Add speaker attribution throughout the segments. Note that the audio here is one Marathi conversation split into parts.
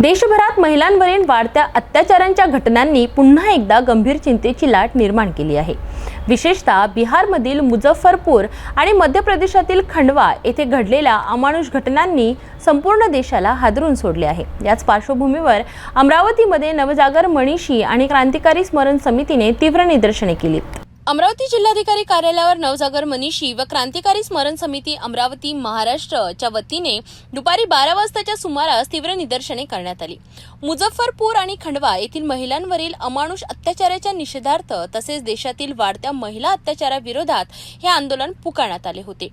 Speaker 1: देशभरात महिलांवरील वाढत्या अत्याचारांच्या घटनांनी पुन्हा एकदा गंभीर चिंतेची लाट निर्माण केली आहे. विशेषतः बिहारमधील मुझफ्फरपूर आणि मध्य प्रदेशातील खंडवा येथे घडलेल्या अमानुष घटनांनी संपूर्ण देशाला हादरून सोडले आहे. याच पार्श्वभूमीवर अमरावतीमध्ये नवजागर मनीषी आणि क्रांतिकारी स्मरण समितीने तीव्र निदर्शने केली. अमरावती जिल्हाधिकारी कार्यालयावर नवजागर मनीषी व क्रांतिकारी स्मरण समिती अमरावती महाराष्ट्रच्या वतीने दुपारी बारा वाजताच्या सुमारास तीव्र निदर्शने करण्यात आली. मुझफ्फरपूर आणि खंडवा येथील महिलांवरील अमानुष अत्याचाराच्या निषेधार्थ तसेच देशातील वाढत्या महिला अत्याचाराविरोधात हे आंदोलन पुकारण्यात आले होते.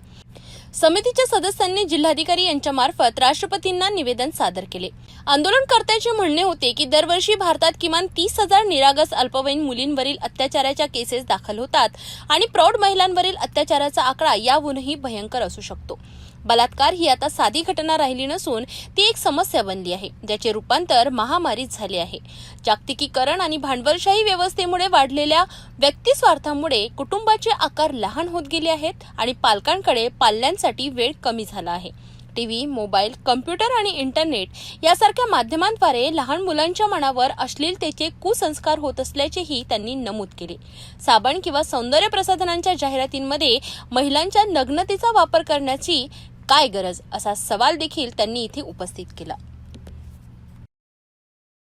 Speaker 1: समितीच्या सदस्यांनी जिल्हाधिकारी यांच्या मार्फत राष्ट्रपतींना निवेदन सादर केले. आंदोलनकर्त्याचे म्हणणे होते की दरवर्षी भारतात किमान तीस हजार निरागस अल्पवयीन मुलींवरील अत्याचाराच्या केसेस दाखल होतात आणि प्रौढ महिलांवरील अत्याचाराचा आकडा याहूनही भयंकर असू शकतो. बलात्कार ही आता साधी घटना राहिली नसून ती एक समस्या बनली आहे ज्याचे रूपांतर महामारीत झाले आहे. जागतिकीकरण आणि भांडवलशाही व्यवस्थेमुळे वाढलेल्या व्यक्तिस्वार्थामुळे कुटुंबाचे आकार लहान होत गेले आहेत आणि पालकांकडे पाल्यांसाठी वेळ कमी झाला आहे. टी व्ही मोबाईल कम्प्युटर आणि इंटरनेट यासारख्या माध्यमांद्वारे लहान मुलांच्या मनावर अश्लीलतेचे कुसंस्कार होत असल्याचेही त्यांनी नमूद केले. साबण किंवा सौंदर्य प्रसाधनांच्या जाहिरातींमध्ये महिलांच्या नग्नतेचा वापर करण्याची काय गरज असा सवाल देखील त्यांनी इथे उपस्थित केला.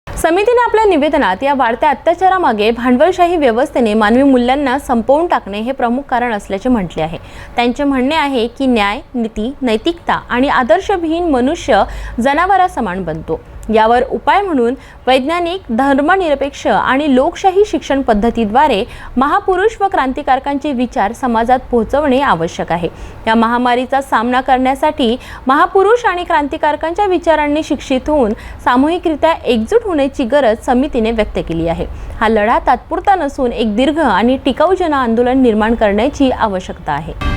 Speaker 1: समितीने आपल्या निवेदनात या वाढत्या अत्याचारामागे भांडवलशाही व्यवस्थेने मानवी मूल्यांना संपवून टाकणे हे प्रमुख कारण असल्याचे म्हटले आहे. त्यांचे म्हणणे आहे की न्याय नीती नैतिकता आणि आदर्शविहीन मनुष्य जनावरासमान बनतो. यावर उपाय म्हणून वैज्ञानिक धर्मनिरपेक्ष आणि लोकशाही शिक्षण पद्धतीद्वारे महापुरुष व क्रांतिकारकांचे विचार समाजात पोहोचवणे आवश्यक आहे. या महामारीचा सामना करण्यासाठी महापुरुष आणि क्रांतिकारकांच्या विचारांनी शिक्षित होऊन सामूहिकरित्या एकजूट होण्याची गरज समितीने व्यक्त केली आहे. हा लढा तात्पुरता नसून एक दीर्घ आणि टिकाऊ जन आंदोलन निर्माण करण्याची आवश्यकता आहे.